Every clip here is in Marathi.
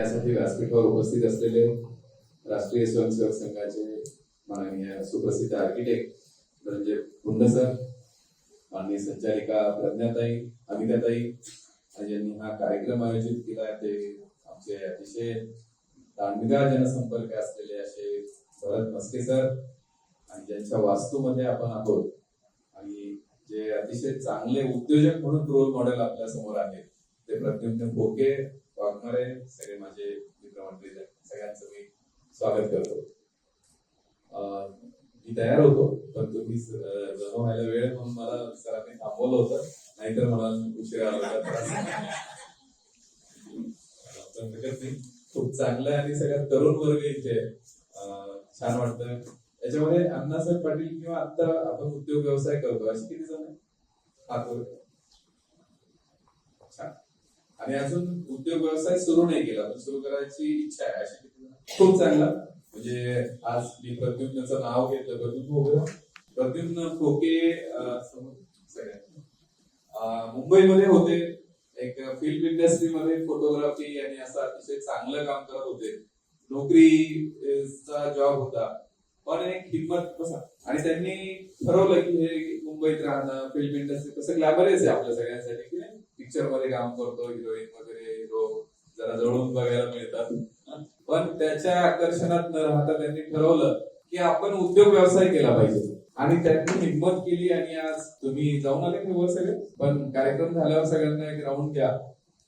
त्यासाठी व्यासपीठावर उपस्थित असलेले राष्ट्रीय स्वयंसेवक संघाचे माननीय सुप्रसिद्ध आर्किटेक्ट धनंजय कुंड सर माननीय संचालिका प्रज्ञाताई अमिताताई यांनी हा कार्यक्रम आयोजित केला. ते आमचे अतिशय दांडगा जनसंपर्क असलेले असे भरत मस्के सर आणि ज्यांच्या वास्तूमध्ये आपण आहोत आणि जे अतिशय चांगले उद्योजक म्हणून रोल मॉडेल आपल्यासमोर आहेत ते प्रद्युम्न फोके वाघमारे सगळे माझे मित्रमंडळी सगळ्यांचं मी स्वागत करतो. मी तयार होतो पण तुम्ही जमा व्हायला वेळ म्हणून मला सरांनी थांबवलं होतं. नाहीतर मला उशिरा आला पण नाही. खूप चांगलं आणि सगळ्यात तरुण वर्ग इथे छान वाटतं. याच्यामध्ये अण्णासाहेब पाटील किंवा आता आपण उद्योग व्यवसाय करतो. अशी किती जण आहे? छान. आणि अजून उद्योग व्यवसाय सुरू नाही केला पण सुरू करायची इच्छा आहे. अशी खूप चांगला. म्हणजे आज मी प्रद्युम्नचं नाव घेतलं प्रद्युम्न उभे प्रद्युम्न खोके सगळ्यांना. मुंबईमध्ये होते. एक फिल्म इंडस्ट्रीमध्ये फोटोग्राफी आणि असं अतिशय चांगलं काम करत होते. नोकरीचा जॉब होता. पण एक हिंमत बसा. आणि त्यांनी ठरवलं की हे मुंबईत राहणं फिल्म इंडस्ट्री कसं ग्लॅमरस आहे आपल्या सगळ्यांसाठी. पिक्चरमध्ये काम करतो हिरोईन वगैरे हिरो जरा जवळून बघायला मिळतात. पण त्याच्या आकर्षणात न राहता त्यांनी ठरवलं की आपण उद्योग व्यवसाय केला पाहिजे. आणि त्यांनी हिंमत केली आणि आज तुम्ही जाऊन आले की सगळे? पण कार्यक्रम झाल्यावर सगळ्यांना एक राऊंड घ्या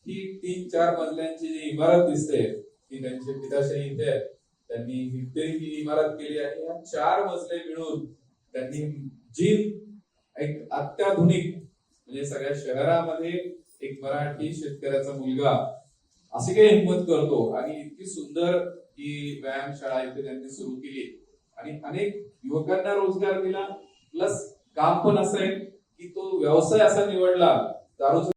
ही तीन चार मजल्यांची जी इमारत दिसते ती त्यांचे पिताशाही इथे आहेत. त्यांनी हिते ही इमारत केली आणि या चार मजले मिळून त्यांनी जी एक अत्याधुनिक म्हणजे सगळ्या शहरामध्ये एक मराठी शेतकऱ्याचा मुलगा असे काही हिंमत करतो आणि इतकी सुंदर ही व्यायामशाळा इथे त्यांनी सुरू केली. आणि अनेक युवकांना रोजगार दिला प्लस काम पण असं आहे की तो व्यवसाय असा निवडला दारूचा